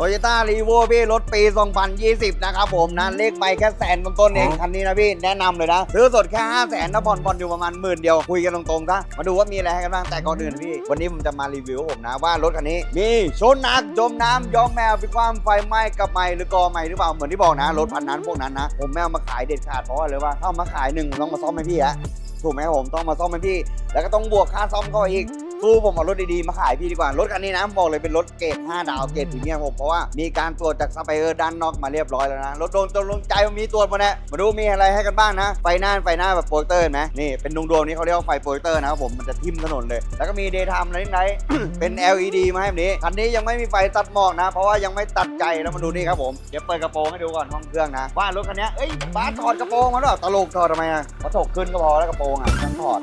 โตโยต้ารีโวพี่รถปี 2020 นะครับผมนะเลขใบแค่แสนต้นๆเองคันนี้นะพี่แนะนำเลยนะ ซื้อสดแค่5 0 0แสนนะผ่อนผ่อนอยู่ประมาณหมื่นเดียว คุยกันตรงๆซะมาดูว่ามีอะไรให้กันบ้างแต่ก่อนอื่นพี่ วันนี้ผมจะมารีวิวผมนะว่ารถคันนี้ มีชนหนักจมน้ำยอมแมวพิความไฟไหม้กับไหม้หรือกอไหม้หรือเปล่าเหมือนที่บอกนะรถพันนั้นพวกนั้นนะผมไม่เอามาขายเด็ดขาดเพราะว่าเลยว่าถ้าเอามาขายหนึ่งผมต้องมาซ่อมให้พี่อะถูกไหมครับผมต้องมาซ่อมให้พี่ แล้วก็ต้องบวกค่าซ่อมเข้าไปอีก สู้ผมเอารถดีๆมาขายพี่ดีกว่า รถคันนี้นะบอกเลยเป็นรถเกรด5ดาวเกรดพรีเมียมผมเพราะว่ามีการตรวจจากสไปเออร์ด้านนอกมาเรียบร้อยแล้วนะ รถโดนตรงลงใจมันมีตรวจหมดแหละมาดูมีอะไรให้กันบ้างนะ ไฟหน้าไฟหน้าแบบโปรเจคเตอร์เห็นไหมนี่เป็นดวงดวงๆนี้เขาเรียกว่าไฟโปรเจคเตอร์นะครับผมมันจะทิ่มถนนเลย แล้วก็มีเดย์ไทม์อะไรนิดหน่อยเป็น LED มาให้แบบนี้คันนี้ยังไม่มีไฟตัดหมอกนะ เพราะว่ายังไม่ตัดใจแล้วมาดูนี่ครับผมเดี๋ยวเปิดกระโปรงให้ดูก่อนห้องเครื่องนะว่ารถคันนี้เอ้ยบ้าสถอดกระโปรงมาด้วยเหรอตลกถอดทำไมอะเขาถกขึ้นก็พอแล้วกระโปรงอะต้องถอด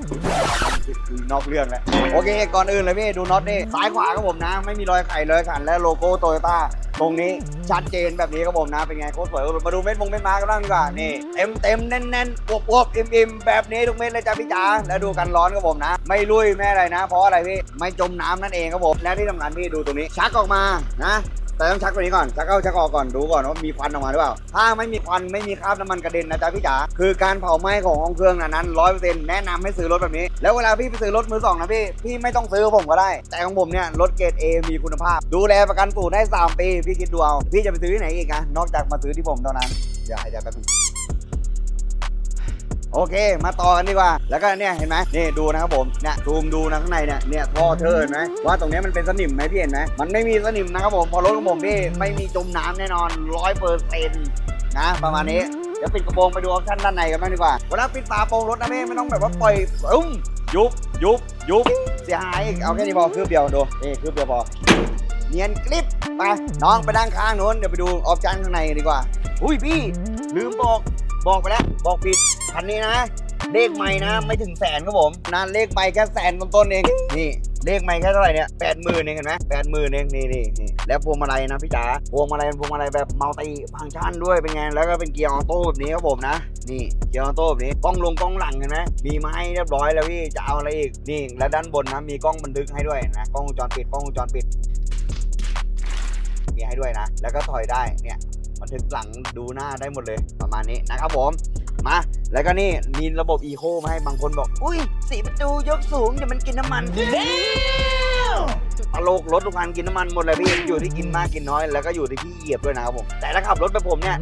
คือนอกเรื่องแล้วโอเคก่อนอื่นเลยพี่ดูน็อตนี่ซ้ายขวาครับผมนะ ไม่มีรอยไข่รอยขันและโลโก้โตโยต้าตรงนี้ชัดเจนแบบนี้ครับผมนะ เป็นไงโคตรสวยมาดูเม็ดมงเม็ดมากันบ้างดีกว่านี่เต็มเต็มแน่นแน่นอวบอวบอิ่มอิ่มแบบนี้ทุกเม็ดเลยจ้าพี่จ๋าแล้วดูกันร้อนครับผมนะ ไม่ลุยไม่อะไรนะ เพราะอะไรพี่ไม่จมน้ำนั่นเองครับผมและที่สำคัญพี่ดูตรงนี้ชักออกมานะ แต่ต้องชักตัวนี้ก่อนชักเข้าชักออกก่อนดูก่อนว่ามีควันออกมาหรือเปล่า ถ้าไม่มีควันไม่มีคราบน้ำมันกระเด็นนะจ๊ะพี่จ๋าคือการเผาไหม้ของห้องเครื่องนะนั้นร้อยเปอร์เซ็นต์แนะนำให้ซื้อรถแบบนี้ แล้วเวลาพี่ไปซื้อรถมือสองนะพี่พี่ไม่ต้องซื้อผมก็ได้ แต่ของผมเนี่ยรถเกรด A มีคุณภาพ ดูแลประกันสูตได้3ปีพี่คิดดูเอาพี่จะไปซื้อที่ไหนอีกนะนอกจากมาซื้อที่ผมเท่านั้นอย่าให้ใจแป๊บนึง โอเค มาต่อกันดีกว่า แล้วก็เนี่ยเห็นไหมนี่ดูนะครับผม เนี่ยซูมดูนะข้างในเนี่ย เนี่ยท่อเธอเห็นไหมว่าตรงนี้มันเป็นสนิมไหมพี่เห็นไหมมันไม่มีสนิมนะครับผม พอรถของผมพี่ไม่มีจมน้ำแน่นอนร้อยเปอร์เซ็นต์นะประมาณนี้ เดี๋ยวปิดกระโปรงไปดูออปชั่นด้านในกันบ้างดีกว่า เวลาปิดฝาโปรงรถนะพี่ไม่ต้องแบบว่าปล่อยปุ้มยุบยุบยุบเสียหายอีกเอาแค่นี้พอคืบเดียวดูนี่คืบเดียวพอเนียนกริบไปน้องไปด้านข้างโน้นเดี๋ยวไปดูออปชั่นข้างในกันดีกว่าอุ้ยพี่ลืมบอก บอกไปแล้ว บอกผิดคันนี้นะ เลขไม่นะ ไม่ถึงแสนครับผมนะเลขไม่แค่แสนต้นๆเอง นี่เลขไม่แค่เท่าไหร่เนี่ยแปดหมื่นเองเห็นไหมแปดหมื่นเองนี่นี่นี่แล้วพวงมาลัยนะพี่จ๋าพวงมาลัยเป็นพวงมาลัยแบบมัลติฟังก์ชันด้วยเป็นไง แล้วก็เป็นเกียร์ออโต้แบบนี้ครับผมนะ นี่เกียร์ออโต้แบบนี้กล้องลงกล้องหลังเห็นไหมมีมาให้เรียบร้อยแล้วพี่จะเอาอะไรอีกนี่แล้วด้านบนนะมีกล้องบันทึกให้ด้วยนะกล้องวงจรปิดกล้องวงจรปิดมีให้ด้วยนะ แล้วก็ถอยได้เนี่ย บันทึกหลังดูหน้าได้หมดเลยประมาณนี้นะครับผม มา แล้วก็นี่มีระบบอีโคมาให้บางคนบอก อุ้ยสีประตูยกสูงเดี๋ยวมันกินน้ำมันตลกรถทุกคันกินน้ำมันหมดเลยพี่อยู่ที่กินมากกินน้อยแล้วก็อยู่ที่พี่เหยียบด้วยนะครับผม แต่ถ้าขับรถแบบผมเนี่ย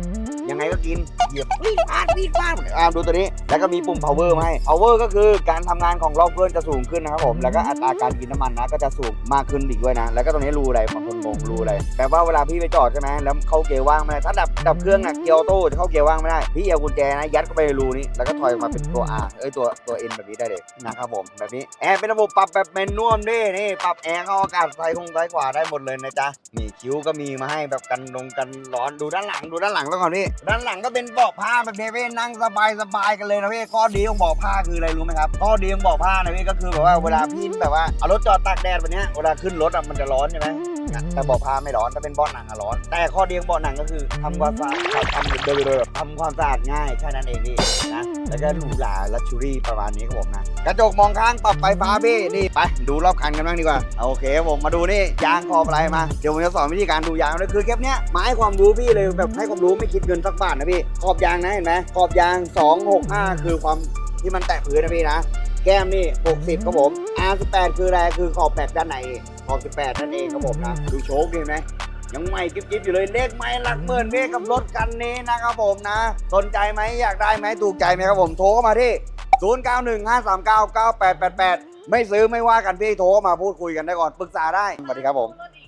ยังไงก็กิน เหยียบวิ่งพลาดวิ่งพลาดอ่าดูตัวนี้ แล้วก็มีปุ่ม power มาให้ power ก็คือการทำงานของรอบเครื่องจะสูงขึ้นนะครับผม แล้วก็อัตราการกินน้ำมันนะก็จะสูงมากขึ้นอีกด้วยนะ แล้วก็ตรงนี้รูอะไรบางคนงงรูอะไรแปลว่าเวลาพี่ไปจอดใช่ไหมแล้วเข้าเกียร์ว่างไม่ได้ ถ้าดับดับเครื่องอะเกียร์ออโต้จะเข้าเกียร์ว่างไม่ได้ พี่เอากุญแจนะยัดเข้าไปในรูนี้ แล้วก็ถอยออกมาเป็นตัว R เอ้ยตัวตัว N แบบนี้ได้เลยนะครับผมแบบนี้แอร์เป็นระบบปรับแบบเมนนวมด้วยนี่ปรับแอร์เข้าอากาศซ้ายคงซ้ายขวาได้หมดเลยนะจ๊ะนี่คิ้วก็มีมาให้แบบกันลงกันร้อนดูด้านหลังดูด้านหลังแล้วก่อนพี่ด้านหลังก็เป็นเบาะผ้าแบบนี้พี่นั่งสบายสบายกันเลยนะพี่ข้อดีของเบาะผ้าคืออะไรรู้ไหมครับข้อดีของเบาะผ้านะพี่ก็คือแบบว่าเวลาพี่แบบว่าเอารถจอดตากแดดแบบนี้เวลาขึ้นรถอะมันจะร้อนใช่ไหม แต่เบาะผ้าไม่ร้อนถ้าเป็นเบาะหนังอะร้อน แต่ข้อดีของเบาะหนังก็คือทำความสะอาดทำเดินๆทำความสะอาดง่ายแค่นั้นเองพี่นะแล้วก็หรูหราลักชูรี่ประมาณนี้ครับผมนะกระจกมองข้างปรับไฟฟ้าพี่นี่ไปดูรอบคันกันบ้างดีกว่าโอเคครับผมมาดูนี่ยางขอบอะไรมาเดี๋ยวผมจะสอนวิธีการดูยางด้วยคือเก็บเนี้ยมาให้ความรู้พี่เลยแบบให้ความรู้ไม่คิดเงินสักบาทนะพี่ขอบยางนะเห็นไหมขอบยาง 265 คือความที่มันแตะพื้นนะพี่นะ แก้มนี่ 60 ครับผม R18 คืออะไร คือขอบแบกด้านในขอบ18นั่นเองครับผมนะ ดูโชคดีไหมยังใหม่กิ๊บๆอยู่เลยเลขไม่หลักหมื่นพี่กับรถคันนี้นะครับผมนะ สนใจไหมอยากได้ไหมถูกใจไหมครับผมโทรเข้ามาที่ 0915399888 ไม่ซื้อไม่ว่ากันพี่โทรเข้ามาพูดคุยกันได้ก่อนปรึกษาได้สวัสดีครับผมรถดี